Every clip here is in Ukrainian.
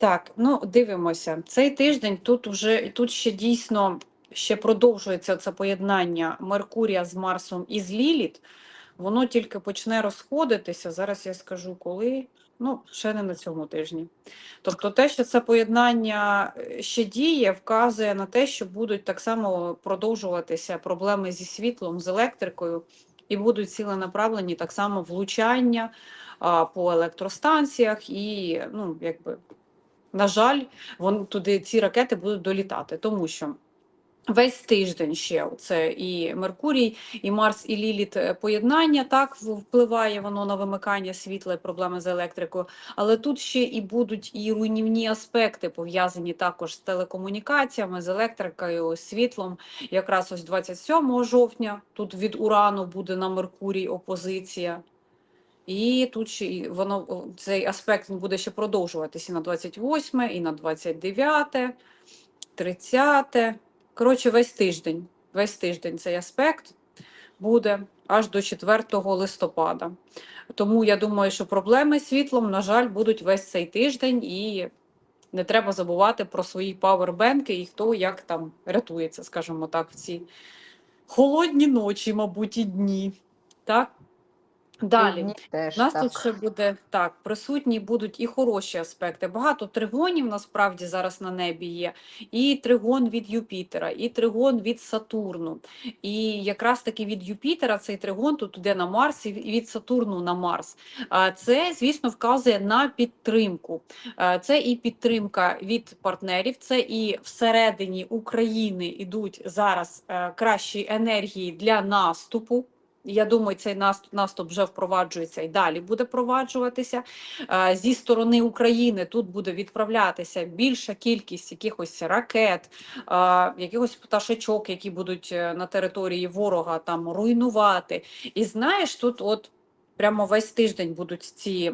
Так, ну дивимося. Цей тиждень тут уже тут ще дійсно ще продовжується це поєднання Меркурія з Марсом і з Ліліт. Воно тільки почне розходитися. Зараз я скажу коли. Ну, ще не на цьому тижні. Тобто, те, що це поєднання е, ще діє, вказує на те, що будуть так само продовжуватися проблеми зі світлом, з електрикою, і будуть ціленаправлені так само влучання а, по електростанціях, і ну, якби на жаль, вон туди ці ракети будуть долітати, тому що. Весь тиждень ще це і Меркурій, і Марс, і Ліліт е, поєднання так впливає воно на вимикання світла і проблеми з електрикою. Але тут ще і будуть і руйнівні аспекти пов'язані також з телекомунікаціями, з електрикою, з світлом. Якраз ось 27 жовтня тут від Урану буде на Меркурій опозиція. І тут ще воно цей аспект буде ще продовжуватися і на 28, і на 29, 30. Коротше, весь тиждень. Весь тиждень цей аспект буде аж до 4 листопада. Тому я думаю, що проблеми з світлом, на жаль, будуть весь цей тиждень, і не треба забувати про свої павербенки і хто як там рятується, скажімо так, в ці холодні ночі, мабуть, і дні. Так? Далі. Теж У нас так. тут ще буде так, присутні будуть і хороші аспекти. Багато тригонів насправді зараз на небі є. І тригон від Юпітера, і тригон від Сатурну. І якраз таки від Юпітера цей тригон тут іде на Марс, і від Сатурну на Марс. Це, звісно, вказує на підтримку. Це і підтримка від партнерів, це і всередині України йдуть зараз е, кращі енергії для наступу. Я думаю, цей наступ, наступ вже впроваджується і далі буде впроваджуватися. Е, Зі сторони України тут буде відправлятися більша кількість якихось ракет, е, якихось пташечок, які будуть е, на території ворога там руйнувати. І знаєш, тут от. Прямо весь тиждень будуть ці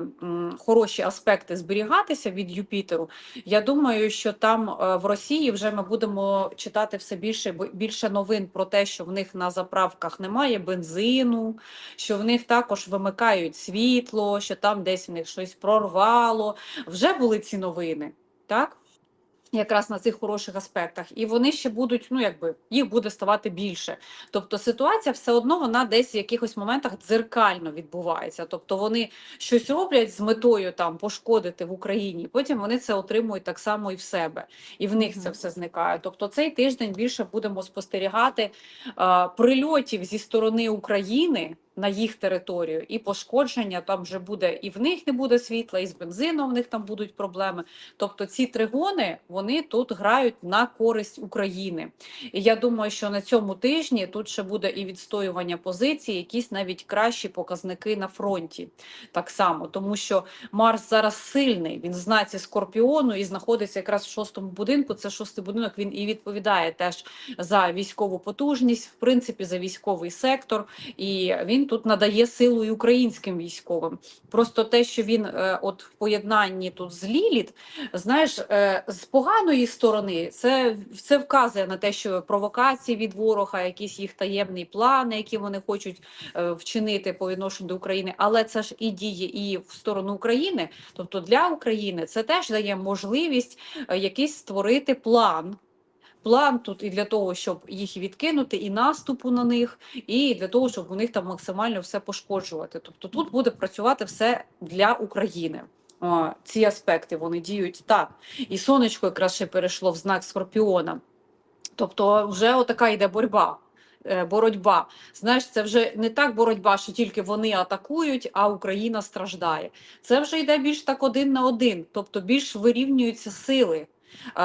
хороші аспекти зберігатися від Юпітеру. Я думаю, що там е, в Росії вже ми будемо читати все більше більше новин про те, що в них на заправках немає бензину, що в них також вимикають світло, що там десь в них щось прорвало. Вже були ці новини, так? Якраз на цих хороших аспектах, і вони ще будуть, ну якби їх буде ставати більше. Тобто ситуація все одно вона десь в якихось моментах дзеркально відбувається. Тобто вони щось роблять з метою там пошкодити в Україні, потім вони це отримують так само і в себе, і в них це все зникає. Тобто цей тиждень більше будемо спостерігати а, прильотів зі сторони України на їх територію, і пошкодження там вже буде, і в них не буде світла, і з бензином в них там будуть проблеми. Тобто ці тригони вони тут грають на користь України. І я думаю, що на цьому тижні тут ще буде і відстоювання позицій, якісь навіть кращі показники на фронті. Так само, тому що Марс зараз сильний, він знаці Скорпіону і знаходиться якраз в шостому будинку. Це шостий будинок. Він і відповідає теж за військову потужність, в принципі, за військовий сектор. І він тут надає силу і українським військовим. Просто те, що він е, от в поєднанні тут з Ліліт, знаєш, е, з поганої сторони, це, це вказує на те, що провокації від ворога, якісь їх таємні плани, які вони хочуть е, вчинити по відношенню до України, але це ж і діє і в сторону України. Тобто для України це теж дає можливість якийсь створити план. План тут і для того, щоб їх відкинути, і наступу на них, і для того, щоб у них там максимально все пошкоджувати. Тобто тут буде працювати все для України. О, ці аспекти вони діють так. І сонечко якраз ще перейшло в знак Скорпіона. Тобто, вже отака йде боротьба. е, Боротьба, знаєш, це вже не так боротьба, що тільки вони атакують, а Україна страждає. Це вже йде більш так один на один, тобто більш вирівнюються сили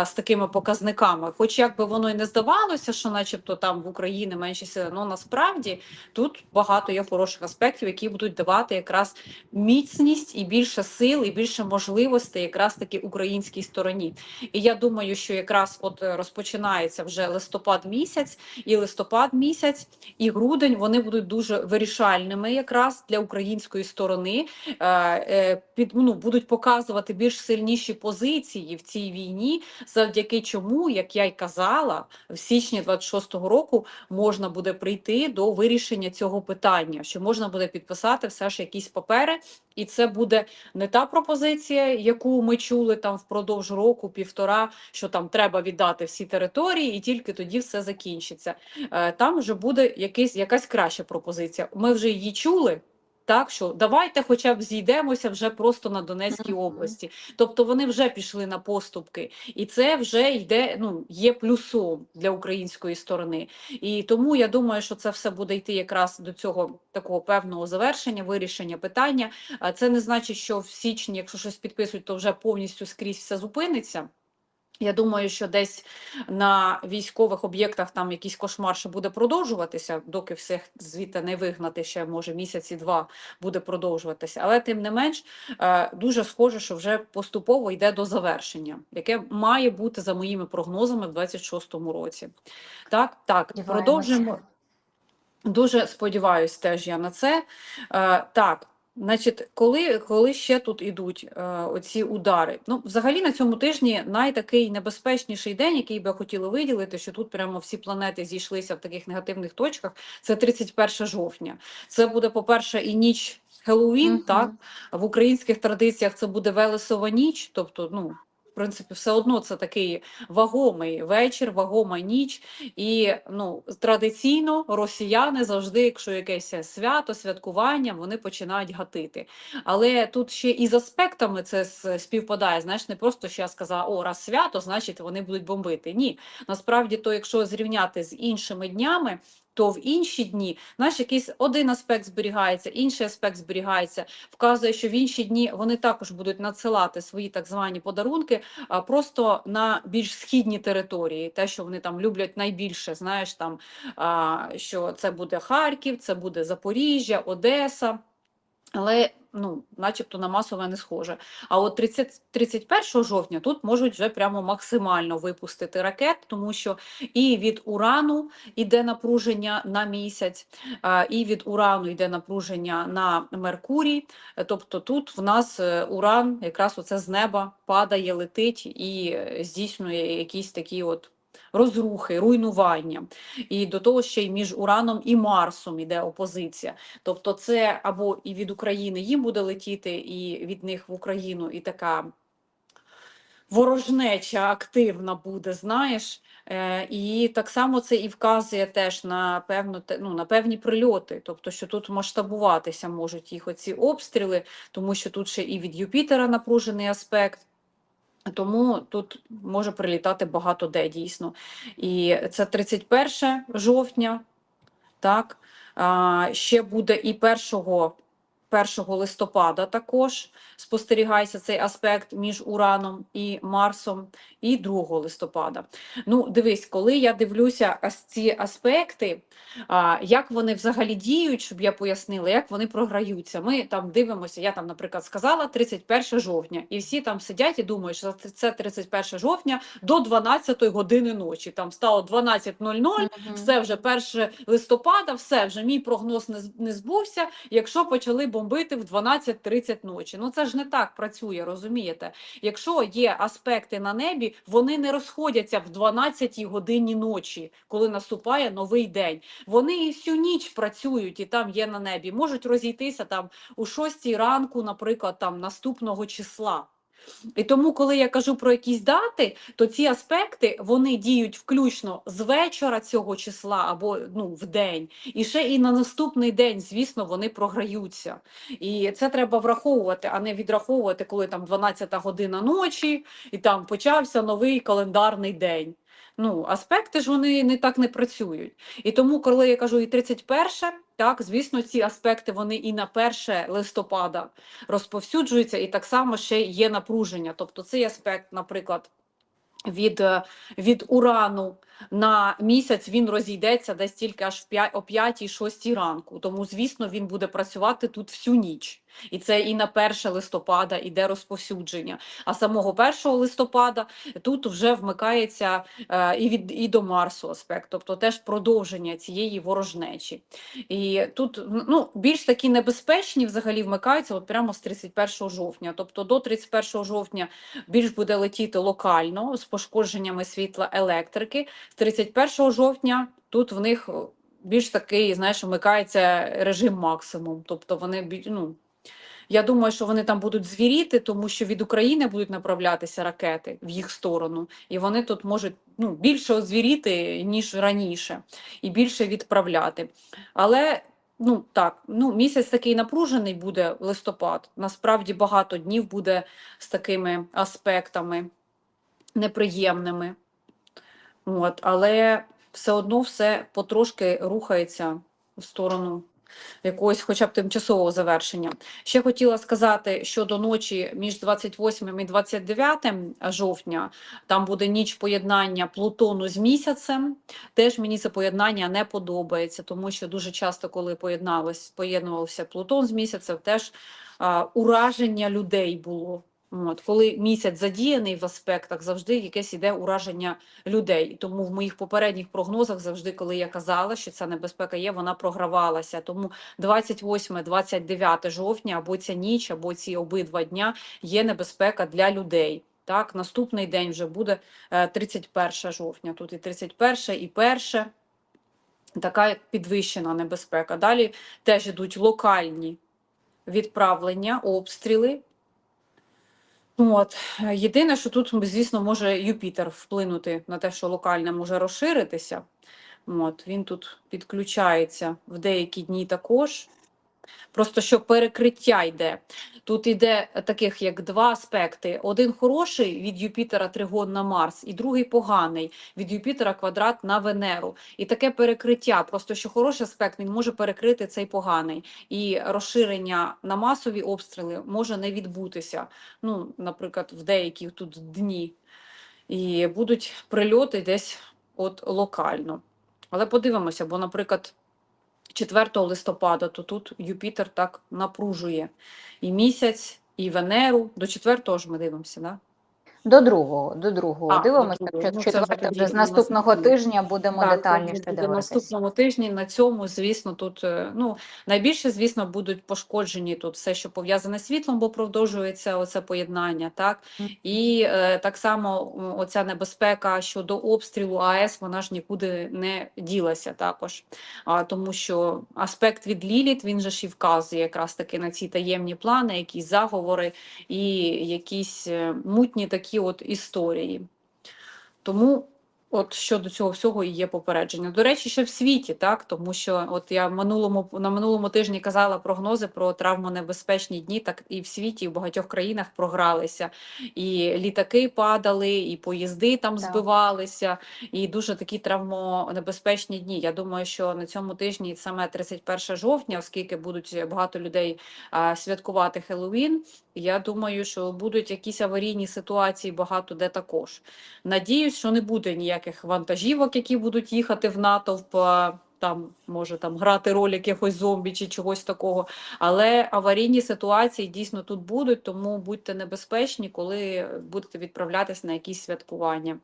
з такими показниками. Хоч як би воно і не здавалося, що начебто там в Україні менші сили, але насправді тут багато є хороших аспектів, які будуть давати якраз міцність і більше сил, і більше можливостей якраз таки українській стороні. І я думаю, що якраз от е, розпочинається вже листопад місяць, і листопад місяць, і грудень вони будуть дуже вирішальними якраз для української сторони. Е, е, під, ну, будуть показувати більш сильніші позиції в цій війні. Стороні, завдяки чому, як я й казала, в січні 26-го року можна буде прийти до вирішення цього питання, що можна буде підписати все ж якісь папери, і це буде не та пропозиція, яку ми чули там впродовж року, півтора, що там треба віддати всі території, і тільки тоді все закінчиться. Е, Там вже буде якийсь, якась краща пропозиція. Ми вже її чули. Так, що давайте хоча б зійдемося вже просто на Донецькій області. Тобто вони вже пішли на поступки, і це вже йде, ну є плюсом для української сторони. І тому я думаю, що це все буде йти якраз до цього такого певного завершення, вирішення питання. А це не значить, що в січні, якщо щось підписують, то вже повністю скрізь все зупиниться. Я думаю, що десь на військових об'єктах там якийсь кошмар ще буде продовжуватися, доки всіх звідти не вигнати, ще може місяці два буде продовжуватися. Але тим не менш е, дуже схоже, що вже поступово йде до завершення, яке має бути за моїми прогнозами в 26-му році. Так, так, продовжуємо. Дуже сподіваюсь теж я на це. Е, так, значить, коли, коли ще тут ідуть е, оці удари? Ну, взагалі на цьому тижні найтакий небезпечніший день, який би я хотіла виділити, що тут прямо всі планети зійшлися в таких негативних точках, це 31 жовтня. Це буде, по-перше, і ніч Хеллоуін, Мгм. так? В українських традиціях це буде Велесова ніч, тобто, ну, в принципі, все одно це такий вагомий вечір, вагома ніч. І ну, традиційно росіяни завжди, якщо якесь свято, святкування, вони починають гатити. Але тут ще і з аспектами це співпадає. Знаєш, не просто що я сказала, о, раз свято, значить вони будуть бомбити. Ні, насправді, то якщо зрівняти з іншими днями. То в інші дні знаєш, якийсь один аспект зберігається, інший аспект зберігається. Вказує, що в інші дні вони також будуть надсилати свої так звані подарунки, а просто на більш східні території, те, що вони там люблять найбільше, знаєш, там що це буде Харків, це буде Запоріжжя, Одеса. Але ну, начебто на масове не схоже. А от 30, 31 жовтня тут можуть вже прямо максимально випустити ракет, тому що і від урану йде напруження на місяць, і від урану йде напруження на Меркурій. Тобто тут в нас е, уран якраз оце з неба падає, летить і е, здійснює якісь такі от розрухи, руйнування. І до того ще й між Ураном і Марсом іде опозиція. Тобто це або і від України їм буде летіти, і від них в Україну, і така ворожнеча активна буде, знаєш. Е, і так само це і вказує теж на певну ну, на певні прильоти, тобто, що тут масштабуватися можуть їх оці обстріли, тому що тут ще і від Юпітера напружений аспект. Тому тут може прилітати багато де дійсно. І це 31 жовтня, так. Ще буде і 1, 1 листопада також спостерігається цей аспект між Ураном і Марсом, і 2 листопада. Ну, дивись, коли я дивлюся ці аспекти, як вони взагалі діють, щоб я пояснила, як вони програються. Ми там дивимося, я там, наприклад, сказала 31 жовтня, і всі там сидять і думають, що це 31 жовтня до 12 години ночі. Там стало 12.00, Мгм. все вже 1 листопада, все вже мій прогноз не, збувся, якщо почали бомбити в 12.30 ночі. Ну це ж не так працює, розумієте? Якщо є аспекти на небі, вони не розходяться в 12 годині ночі, коли наступає новий день. Вони і всю ніч працюють і там є на небі. Можуть розійтися там у 6 ранку, наприклад, там наступного числа. І тому, коли я кажу про якісь дати, то ці аспекти вони діють включно з вечора цього числа або ну, в день, і ще і на наступний день, звісно, вони програються. І це треба враховувати, а не відраховувати, коли там 12 година ночі, і там почався новий календарний день. Ну, аспекти ж вони не так не працюють. І тому, коли я кажу і 31, так, звісно, ці аспекти вони і на 1 листопада розповсюджуються, і так само ще є напруження. Тобто цей аспект, наприклад, від, е, від урану на місяць він розійдеться десь тільки аж в 5, о 5-6 ранку. Тому, звісно, він буде працювати тут всю ніч. І це і на 1 листопада іде розповсюдження. А самого 1 листопада тут вже вмикається е, і від і до Марсу аспект, тобто теж продовження цієї ворожнечі. І тут ну, більш такі небезпечні взагалі вмикаються от прямо з 31 жовтня. Тобто до 31 жовтня більш буде летіти локально з пошкодженнями світла електрики. З 31 жовтня тут в них більш такий, знаєш, вмикається режим максимум. Тобто вони ну, я думаю, що вони там будуть звіріти, тому що від України будуть направлятися ракети в їх сторону, і вони тут можуть ну, більше озвіріти, ніж раніше, і більше відправляти. Але ну так, ну місяць такий напружений буде листопад. Насправді багато днів буде з такими аспектами неприємними. От, але все одно все потрошки рухається в сторону якогось хоча б тимчасового завершення. Ще хотіла сказати, що до ночі між 28 і 29 жовтня там буде ніч поєднання Плутону з місяцем. Теж мені це поєднання не подобається, тому що дуже часто, коли поєднувався Плутон з місяцем, теж а, ураження людей було. От, коли місяць задіяний в аспектах, завжди якесь іде ураження людей. Тому в моїх попередніх прогнозах завжди, коли я казала, що ця небезпека є, вона програвалася. Тому 28-29 жовтня або ця ніч, або ці обидва дня є небезпека для людей. Так, наступний день вже буде е, 31 жовтня. Тут і 31, і 1. Така підвищена небезпека. Далі теж йдуть локальні відправлення, обстріли. От. е, Єдине, що тут, звісно, може Юпітер вплинути на те, що локальне може розширитися. От. Він тут підключається в деякі дні також. Просто що перекриття йде. Тут йде таких як два аспекти: один хороший від Юпітера тригон на Марс, і другий поганий від Юпітера квадрат на Венеру. І таке перекриття. Просто що хороший аспект він може перекрити цей поганий. І розширення на масові обстріли може не відбутися. Ну, наприклад, в деякі тут дні. І будуть прильоти десь от локально. Але подивимося, бо, наприклад, 4 листопада, то тут Юпітер так напружує і місяць, і Венеру. До 4 ж ми дивимося, да? До другого, до другого А, до дивимося. що Ну, це вже з наступного тижня будемо Так, детальніше дивитися. наступному тижні. На цьому, звісно, тут е, ну найбільше, звісно, будуть пошкоджені тут все, що пов'язане з світлом, бо продовжується оце поєднання, так і е, так само оця небезпека щодо обстрілу АЕС, вона ж нікуди не ділася також. А тому, що аспект від Ліліт він же ж і вказує якраз таки на ці таємні плани, якісь заговори і якісь е, мутні такі от історії. Тому от щодо цього всього і є попередження. До речі, ще в світі, так тому що от я минулому на минулому тижні казала прогнози про травмонебезпечні дні, так і в світі, і в багатьох країнах програлися. І літаки падали, і поїзди там Так. збивалися, і дуже такі травмонебезпечні дні. Я думаю, що на цьому тижні саме 31 жовтня, оскільки будуть багато людей а, святкувати Хеллоуін, я думаю, що будуть якісь аварійні ситуації багато де також. Надіюсь, що не буде ніяких вантажівок, які будуть їхати в натовп. Там може там грати роль якихось зомбі чи чогось такого. Але аварійні ситуації дійсно тут будуть, тому будьте небезпечні, коли будете відправлятися на якісь святкування.